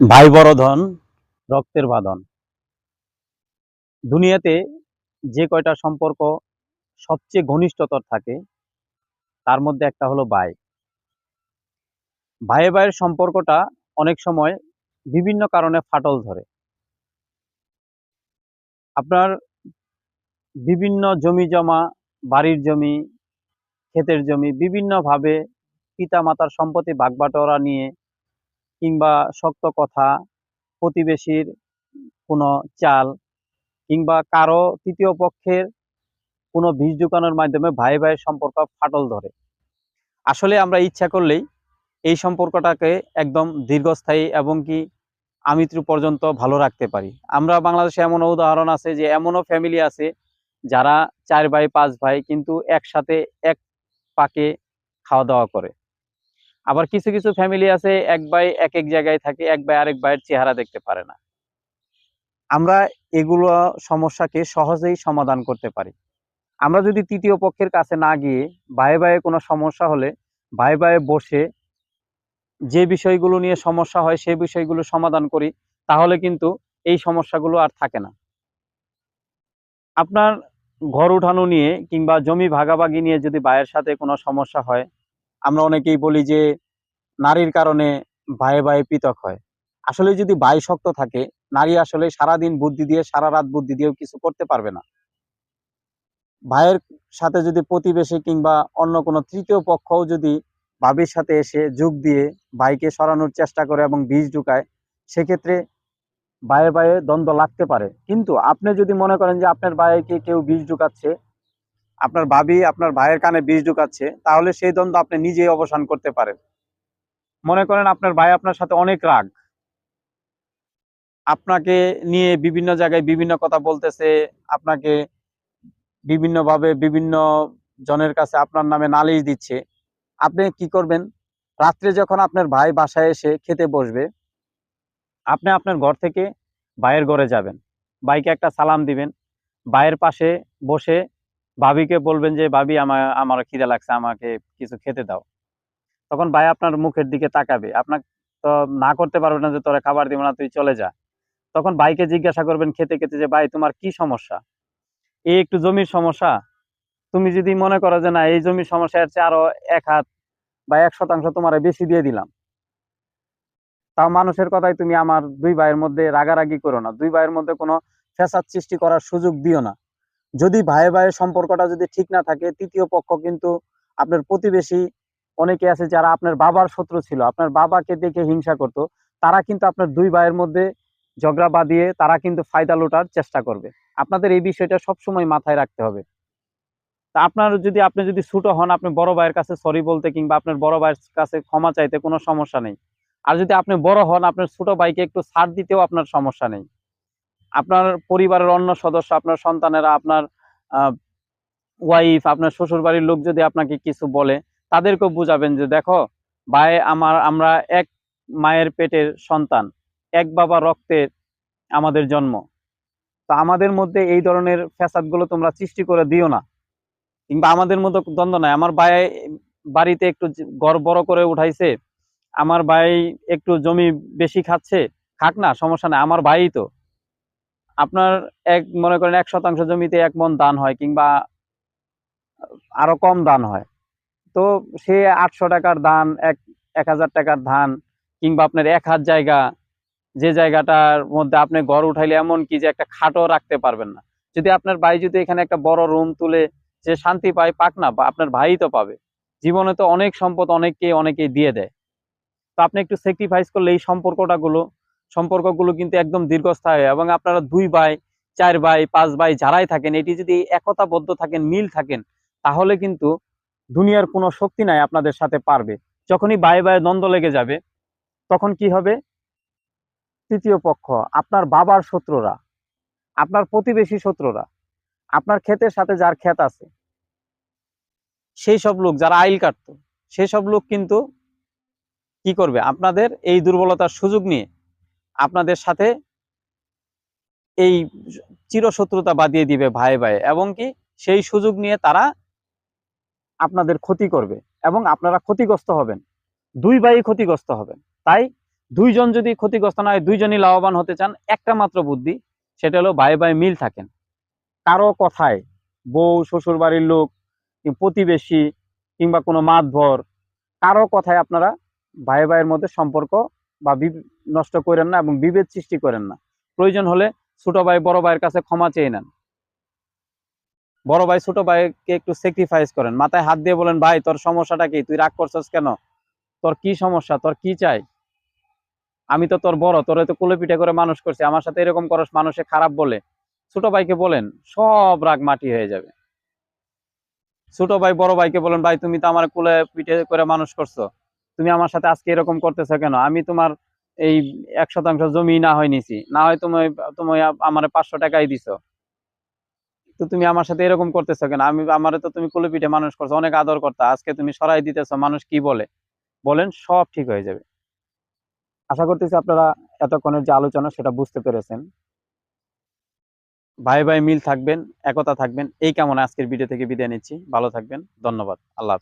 ভাই বড় ধন রক্তের বাঁধন। দুনিয়াতে যে কয়টা সম্পর্ক সবচেয়ে ঘনিষ্ঠতর থাকে, তার মধ্যে একটা হলো ভাই। ভাইয়ে ভাইয়ের সম্পর্কটা অনেক সময় বিভিন্ন কারণে ফাটল ধরে। আপনার বিভিন্ন জমি জমা বাড়ির জমি, ক্ষেতের জমি, বিভিন্নভাবে পিতা মাতার সম্পত্তি ভাগবাটোয়ারা নিয়ে কিংবা শক্ত কথা, প্রতিবেশীর কোনো চাল কিংবা কারও তৃতীয় পক্ষের কোনো বীজ ঢুকানোর মাধ্যমে ভাই ভাইয়ের সম্পর্ক ফাটল ধরে। আসলে আমরা ইচ্ছা করলেই এই সম্পর্কটাকে একদম দীর্ঘস্থায়ী এবং কি আমৃত্যু পর্যন্ত ভালো রাখতে পারি। আমরা বাংলাদেশে এমন উদাহরণ আছে যে, এমনও ফ্যামিলি আছে যারা চার ভাই, পাঁচ ভাই কিন্তু একসাথে এক পাকে খাওয়া দাওয়া করে। আবার কিছু কিছু ফ্যামিলি আছে এক ভাই এক এক জায়গায় থাকে, এক ভাই আরেক ভাইয়ের চেহারা দেখতে পারে না। আমরা এগুলো সমস্যাকে সহজেই সমাধান করতে পারি। আমরা যদি তৃতীয় পক্ষের কাছে না গিয়ে ভাই ভাইয়ে কোনো সমস্যা হলে ভাই ভাইয়ে বসে যে বিষয়গুলো নিয়ে সমস্যা হয় সেই বিষয়গুলো সমাধান করি, তাহলে কিন্তু এই সমস্যাগুলো আর থাকে না। আপনার ঘর উঠানো নিয়ে কিংবা জমি ভাগাভাগি নিয়ে যদি ভাইয়ের সাথে কোনো সমস্যা হয়, আমরা অনেকেই বলি যে নারীর কারণে ভাইয়ে ভাইয়ে পৃথক হয়। আসলে যদি ভাই শক্ত থাকে, নারী আসলে সারাদিন বুদ্ধি দিয়ে সারা রাত বুদ্ধি দিয়েও কিছু করতে পারবে না। ভাইয়ের সাথে যদি প্রতিবেশী কিংবা অন্য কোনো তৃতীয় পক্ষও যদি ভাবির সাথে এসে যোগ দিয়ে ভাইকে সরানোর চেষ্টা করে এবং বীজ ঢুকায়, সেক্ষেত্রে ভাইয়ে ভাইয়ে দ্বন্দ্ব লাগতে পারে। কিন্তু আপনি যদি মনে করেন যে আপনার ভাইকে কেউ বীজ ঢুকাচ্ছে, আপনার ভাবি আপনার ভাইয়ের কানে বীজ ঢুকাচ্ছে, তাহলে সেই দ্বন্দ্ব আপনি নিজেই অবসান করতে পারেন। মনে করেন আপনার ভাই আপনার সাথে অনেক রাগ। আপনাকে নিয়ে বিভিন্ন জায়গায় বিভিন্ন কথা বলতেছে, আপনাকে বিভিন্নভাবে বিভিন্ন জনের কাছে আপনার নামে নালিশ দিচ্ছে। আপনি কি করবেন? রাত্রে যখন আপনার ভাই বাসায় এসে খেতে বসবে, আপনি আপনার ঘর থেকে ভাইয়ের ঘরে যাবেন। ভাইকে একটা সালাম দিবেন। ভাইয়ের পাশে বসে ভাবিকে বলবেন যে, ভাবি আমার আমার খিদে লাগছে, আমাকে কিছু খেতে দাও। তখন ভাই আপনার মুখের দিকে তাকাবে। আপনার তো না করতে পারবে না যে তোরা খাবার দিব না, তুই চলে যা। তখন ভাইকে জিজ্ঞাসা করবেন খেতে খেতে যে, ভাই, তোমার কি সমস্যা? এই একটু জমির সমস্যা। তুমি যদি মনে করো যে, না, এই জমির সমস্যা চেয়ে আরও এক হাত বা এক শতাংশ তোমার বেশি দিয়ে দিলাম। তাও মানুষের কথাই তুমি আমার দুই ভাইয়ের মধ্যে রাগারাগি করো না। দুই ভাইয়ের মধ্যে কোনো ফ্যাসাদ সৃষ্টি করার সুযোগ দিও না। যদি ভাইয়ে ভাইয়ের সম্পর্কটা যদি ঠিক না থাকে, তৃতীয় পক্ষ কিন্তু আপনার প্রতিবেশী অনেকে আছে যারা আপনার বাবার শত্রু ছিল, আপনার বাবাকে দেখে হিংসা করতো, তারা কিন্তু আপনার দুই ভাইয়ের মধ্যে ঝগড়া বাঁধিয়ে তারা কিন্তু ফায়দা লোটার চেষ্টা করবে। আপনাদের এই বিষয়টা সবসময় মাথায় রাখতে হবে। তা আপনার যদি, আপনি যদি ছোট হন, আপনি বড় ভাইয়ের কাছে সরি বলতে কিংবা আপনার বড় ভাইয়ের কাছে ক্ষমা চাইতে কোনো সমস্যা নেই। আর যদি আপনি বড় হন, আপনার ছোট ভাইকে একটু ছাড় দিতেও আপনার সমস্যা নেই। আপনার পরিবারের অন্য সদস্য, আপনার সন্তানেরা, আপনার ওয়াইফ আপনার শ্বশুর বাড়ির লোক যদি আপনাকে কিছু বলে তাদেরকেও বুঝাবেন যে দেখো, ভাই আমার, আমরা এক মায়ের পেটের সন্তান, এক বাবা রক্তের আমাদের জন্ম। তো আমাদের মধ্যে এই ধরনের ফ্যাসাদগুলো তোমরা সৃষ্টি করে দিও না। কিংবা আমাদের মধ্যে দ্বন্দ্ব নাই। আমার ভাই বাড়িতে একটু ঘর বড় করে উঠাইছে। আমার ভাই একটু জমি বেশি খাচ্ছে। খাক না, সমস্যা নাই। আমার ভাই তো। আপনার এক, মনে করেন এক শতাংশ জমিতে এক মন দান হয় কিংবা আরও কম দান হয়। তো সে আটশো টাকার ধান, এক এক হাজার টাকার ধান কিংবা আপনার এক হাত জায়গা, যে জায়গাটার মধ্যে আপনি ঘর উঠাইলে এমন কি যে একটা খাটও রাখতে পারবেন না। যদি আপনার ভাই যদি এখানে একটা বড় রুম তুলে যে শান্তি পায়, পাক না আপনার ভাই তো পাবে। জীবনে তো অনেক সম্পদ অনেককে অনেকেই দিয়ে দেয়। তো আপনি একটু স্যাক্রিফাইস করলে এই সম্পর্কটা গুলো সম্পর্কগুলো কিন্তু একদম দীর্ঘস্থায়ী এবং আপনারা দুই ভাই, চার ভাই, পাঁচ ভাই যারাই থাকেন, এটি যদি একতাবদ্ধ থাকেন, মিল থাকেন, তাহলে কিন্তু দুনিয়ার কোনো শক্তি নাই আপনাদের সাথে পারবে। যখনই বায়ে বায়ে দ্বন্দ্ব লেগে যাবে, তখন কি হবে? তৃতীয় পক্ষ, আপনার বাবার শত্রুরা, আপনার প্রতিবেশী শত্রুরা, আপনার ক্ষেতের সাথে যার ক্ষেত আছে সেই সব লোক যারা আইল কাটতো সেই সব লোক কিন্তু কি করবে? আপনাদের এই দুর্বলতার সুযোগ নিয়ে আপনাদের সাথে এই চিরশত্রুতা বাদিয়ে দিবে ভাই ভাই। এবং কি? সেই সুযোগ নিয়ে তারা আপনাদের ক্ষতি করবে এবং আপনারা ক্ষতিগ্রস্ত হবেন। দুই ভাই ক্ষতিগ্রস্ত হবেন। তাই দুইজন যদি ক্ষতিগ্রস্ত না হয়, দুইজনই লাভবান হতে চান, একটা মাত্র বুদ্ধি, সেটা হলো ভাই ভাই মিল থাকেন। কারও কথায় বউ শ্বশুর বাড়ির লোক প্রতিবেশী, কিংবা কোনো মাতভর কারও কথায় আপনারা ভাই ভাইয়ের মধ্যে সম্পর্ক বা নষ্ট করেন না এবং বিভেদ সৃষ্টি করেন না। প্রয়োজন হলে ছোট ভাই, বড় ভাইয়ের কাছে ক্ষমা চেয়ে নেন। বড় ভাই, ছোট ভাইকে একটু স্যাক্রিফাইস করেন। মাথায় হাত দিয়ে বলেন, ভাই, তোর সমস্যাটা কি? তুই রাগ করছস কেন? তোর কি সমস্যা? তোর কি চাই? আমি তো তোর বড়, তোর তো কুলে পিঠে করে মানুষ করছি। আমার সাথে এরকম করস, মানুষে খারাপ বলে। ছোট ভাইকে বলেন, সব রাগ মাটি হয়ে যাবে। ছোট ভাই, বড় ভাইকে বলেন, ভাই, তুমি তো আমার কুলে পিঠে করে মানুষ করছ। তুমি আমার সাথে আজকে এরকম করতেছো কেন? আমি তোমার এই এক শতাংশ জমি না হয় নিছি। না হয় তুমি তুমি আমার পাঁচশো টাকাই দিছো। তো তুমি আমার সাথে এরকম করতেছো কেন? আমি, আমার তো তুমি কুলে পিঠে মানুষ করছ, অনেক আদর করতে। আজকে তুমি সরাই দিতেছো, মানুষ কি বলে? বলেন, সব ঠিক হয়ে যাবে। আশা করতেছি আপনারা এতক্ষণের যে আলোচনা, সেটা বুঝতে পেরেছেন। ভাই ভাই মিল থাকবেন, একতা থাকবেন। এই কেমন আজকের ভিডিও থেকে বিদায় নিচ্ছি। ভালো থাকবেন। ধন্যবাদ। আল্লাহ হাফেজ।